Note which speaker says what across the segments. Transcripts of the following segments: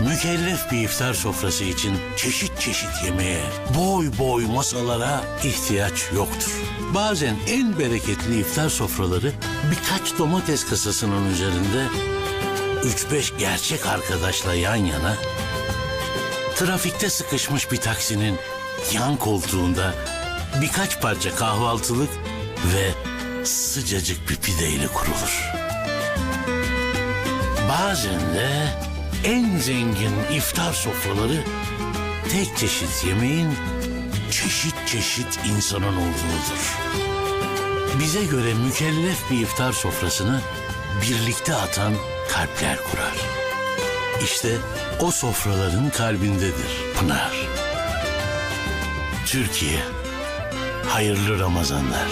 Speaker 1: Mükellef bir iftar sofrası için çeşit çeşit yemeğe, boy boy masalara ihtiyaç yoktur. Bazen en bereketli iftar sofraları birkaç domates kasasının üzerinde 3-5 gerçek arkadaşla yan yana, trafikte sıkışmış bir taksinin yan koltuğunda birkaç parça kahvaltılık ve sıcacık bir pideyle kurulur. Bazen de en zengin iftar sofraları tek çeşit yemeğin çeşit çeşit insanın olduğudur. Bize göre mükellef bir iftar sofrasını birlikte atan kalpler kurar. İşte o sofraların kalbindedir Pınar. Türkiye, hayırlı Ramazanlar.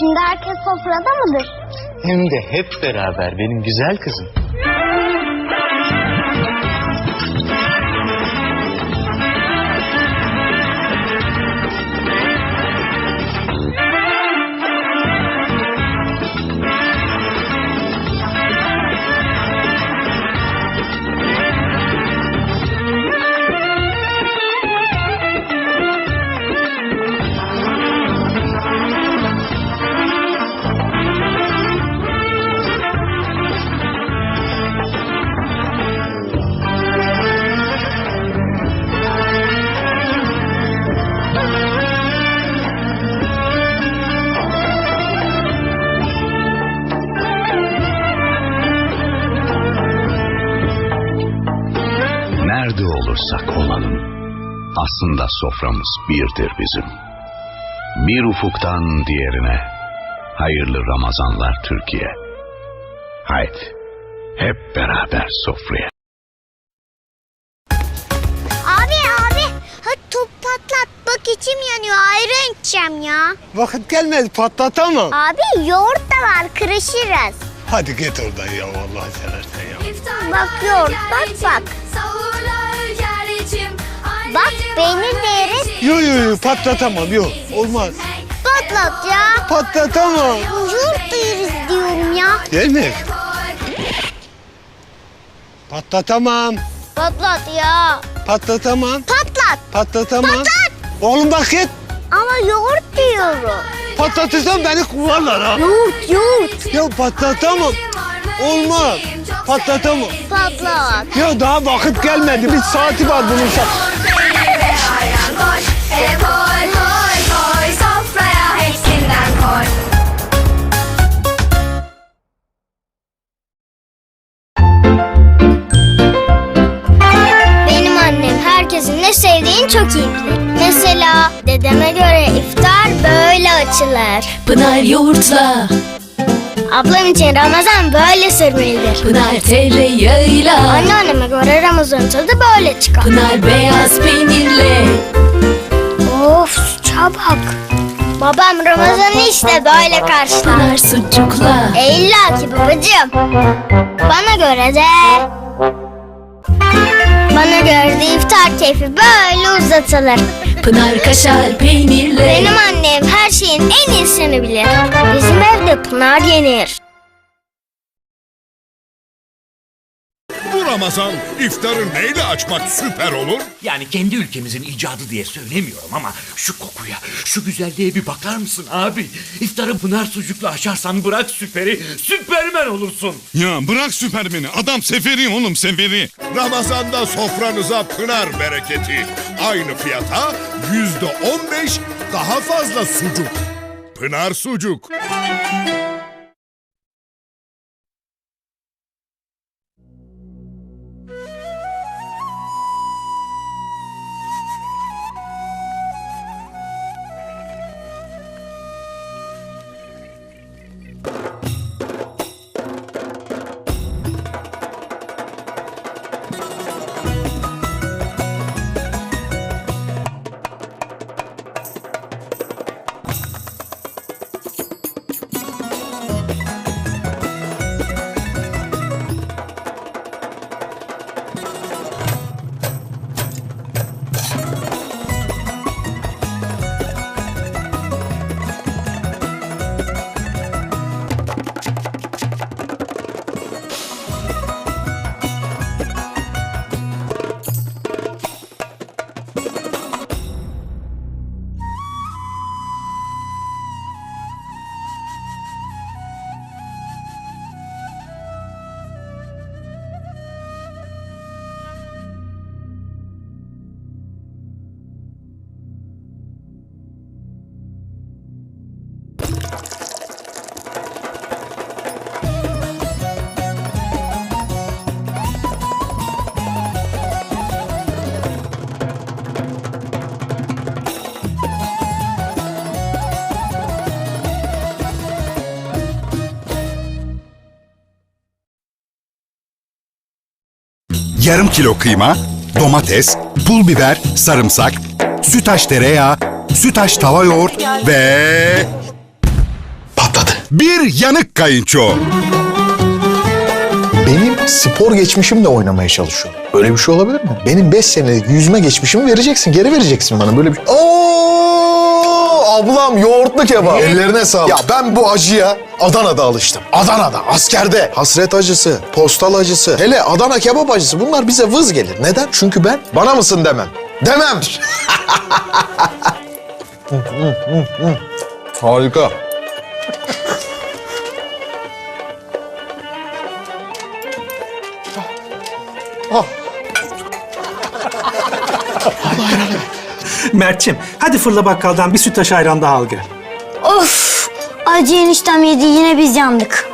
Speaker 2: Şimdi herkes sofrada mıdır?
Speaker 3: Hem de hep beraber benim güzel kızım.
Speaker 4: Olursak olalım, aslında soframız birdir bizim. Bir ufuktan diğerine, hayırlı Ramazanlar Türkiye. Haydi, hep beraber sofraya.
Speaker 2: Abi abi, hadi top patlat. Bak içim yanıyor, ayran içeceğim ya.
Speaker 5: Vakit gelmedi patlatamam.
Speaker 2: Abi yoğurt da var, kırışırız.
Speaker 5: Hadi git oradan ya vallahi seversen ya.
Speaker 2: Bak yoğurt, bak bak. Peynir de yeriz.
Speaker 5: Yo yo yo patlatamam yok olmaz.
Speaker 2: Patlat ya.
Speaker 5: Patlatamam.
Speaker 2: Yoğurt da yeriz diyorum ya.
Speaker 5: Değil mi? Patlatamam.
Speaker 2: Patlat ya.
Speaker 5: Patlatamam.
Speaker 2: Patlat.
Speaker 5: Patlatamam.
Speaker 2: Patlat.
Speaker 5: Oğlum bak git.
Speaker 2: Ama yoğurt diyorum.
Speaker 5: Patlatırsam beni kovarlar ha.
Speaker 2: Yoğurt, yoğurt.
Speaker 5: Ya patlatamam. Olmaz. Patlatamam.
Speaker 2: Patlat.
Speaker 5: Ya daha vakit gelmedi. Bir saati var bunun. Sa-
Speaker 6: Koy koy koy sofraya hepsinden koy.
Speaker 2: Benim annem herkesin ne sevdiğini çok iyi bilir. Mesela dedeme göre iftar böyle açılır.
Speaker 6: Pınar yoğurtla,
Speaker 2: Ablam için Ramazan böyle sürmelidir.
Speaker 6: Pınar tereyağıyla,
Speaker 2: Anneanneme göre Ramazan tadı böyle çıkar.
Speaker 6: Pınar beyaz peynirle.
Speaker 2: Of suça bak. Babam Ramazan'ı işte böyle karşılar.
Speaker 6: Sucukla,
Speaker 2: E illa ki babacığım. Bana göre de... Bana göre de iftar keyfi böyle uzatılır.
Speaker 6: Pınar kaşar peynirle.
Speaker 2: Benim annem her şeyin en iyisini bilir. Bizim evde pınar yenir.
Speaker 7: Ramazan iftarı neyle açmak süper olur?
Speaker 8: Yani kendi ülkemizin icadı diye söylemiyorum ama şu kokuya, şu güzelliğe bir bakar mısın abi? İftarı pınar sucukla açarsan bırak süperi, süpermen olursun.
Speaker 7: Ya bırak süpermeni. Adam seferi oğlum seferi. Ramazanda sofranıza Pınar bereketi. Aynı fiyata yüzde on beş daha fazla sucuk. Pınar sucuk.
Speaker 9: Yarım kilo kıyma, domates, pul biber, sarımsak, sütaş tereyağı, sütaş tava yoğurt ve... Patladı. Bir yanık kayınço.
Speaker 10: Benim spor geçmişimle oynamaya çalışıyor. Böyle bir şey olabilir mi? Benim 5 senelik yüzme geçmişimi vereceksin, geri vereceksin bana böyle bir. Oo, ablam yoğurtlu kebap. Ellerine sağlık. Ya ben bu acıya Adana'da alıştım. Adana'da, askerde. Hasret acısı, postal acısı, hele Adana kebap acısı bunlar bize vız gelir. Neden? Çünkü ben bana mısın demem. Demem. Harika.
Speaker 11: Mert'ciğim hadi fırla bakkaldan bir sütaş ayran daha al gel.
Speaker 2: Of! Acı eniştem yedi yine biz yandık.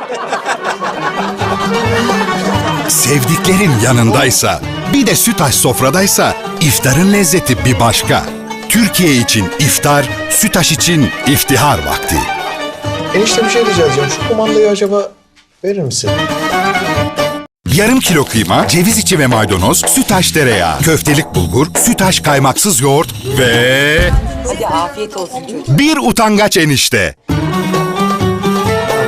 Speaker 9: Sevdiklerin yanındaysa, bir de sütaş sofradaysa iftarın lezzeti bir başka. Türkiye için iftar, sütaş için iftihar vakti.
Speaker 10: Enişte bir şey rica edeceğim. Şu kumandayı acaba verir misin?
Speaker 9: Yarım kilo kıyma, ceviz içi ve maydanoz, sütaş tereyağı, köftelik bulgur, sütaş kaymaksız yoğurt ve...
Speaker 6: Hadi afiyet olsun çocuk.
Speaker 9: Bir utangaç enişte.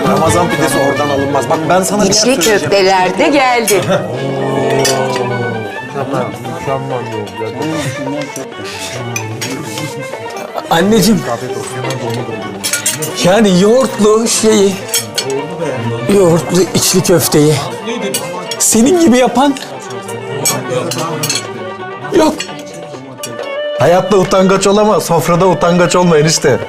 Speaker 5: Ramazan pidesi oradan alınmaz. Bak ben sana
Speaker 6: İçli köfteler de geldi.
Speaker 5: Anneciğim. Yani yoğurtlu şeyi, yoğurtlu içli köfteyi senin gibi yapan yok.
Speaker 10: Hayatta utangaç olamaz. Sofrada utangaç olma enişte.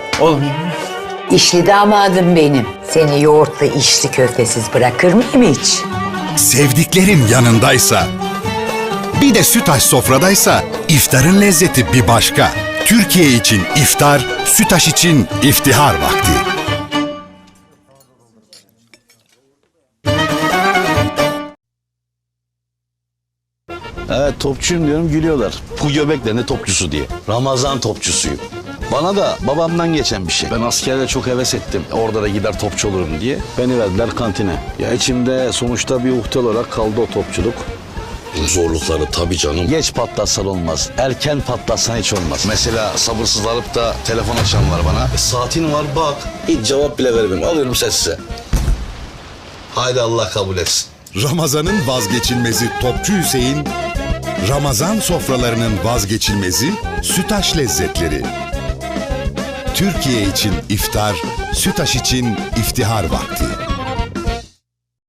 Speaker 6: İşli damadım benim. Seni yoğurtla içli köftesiz bırakır mıyım hiç?
Speaker 9: Sevdiklerin yanındaysa, bir de sütaş sofradaysa iftarın lezzeti bir başka. Türkiye için iftar, sütaş için iftihar vakti.
Speaker 12: Evet topçuyum diyorum gülüyorlar. Bu göbekle ne topçusu diye. Ramazan topçusuyum. Bana da babamdan geçen bir şey. Ben askerde çok heves ettim. Orada da gider topçu olurum diye. Beni verdiler kantine. Ya içimde sonuçta bir uhde olarak kaldı o topçuluk. Zorlukları tabii canım. Geç patlatsan olmaz. Erken patlatsan hiç olmaz. Mesela sabırsızlanıp da telefon açan var bana. E, saatin var bak. Hiç cevap bile vermiyorum. Alıyorum sessize. Haydi Allah kabul etsin.
Speaker 9: Ramazan'ın vazgeçilmezi Topçu Hüseyin, Ramazan sofralarının vazgeçilmezi sütaş lezzetleri. Türkiye için iftar, sütaş için iftihar vakti.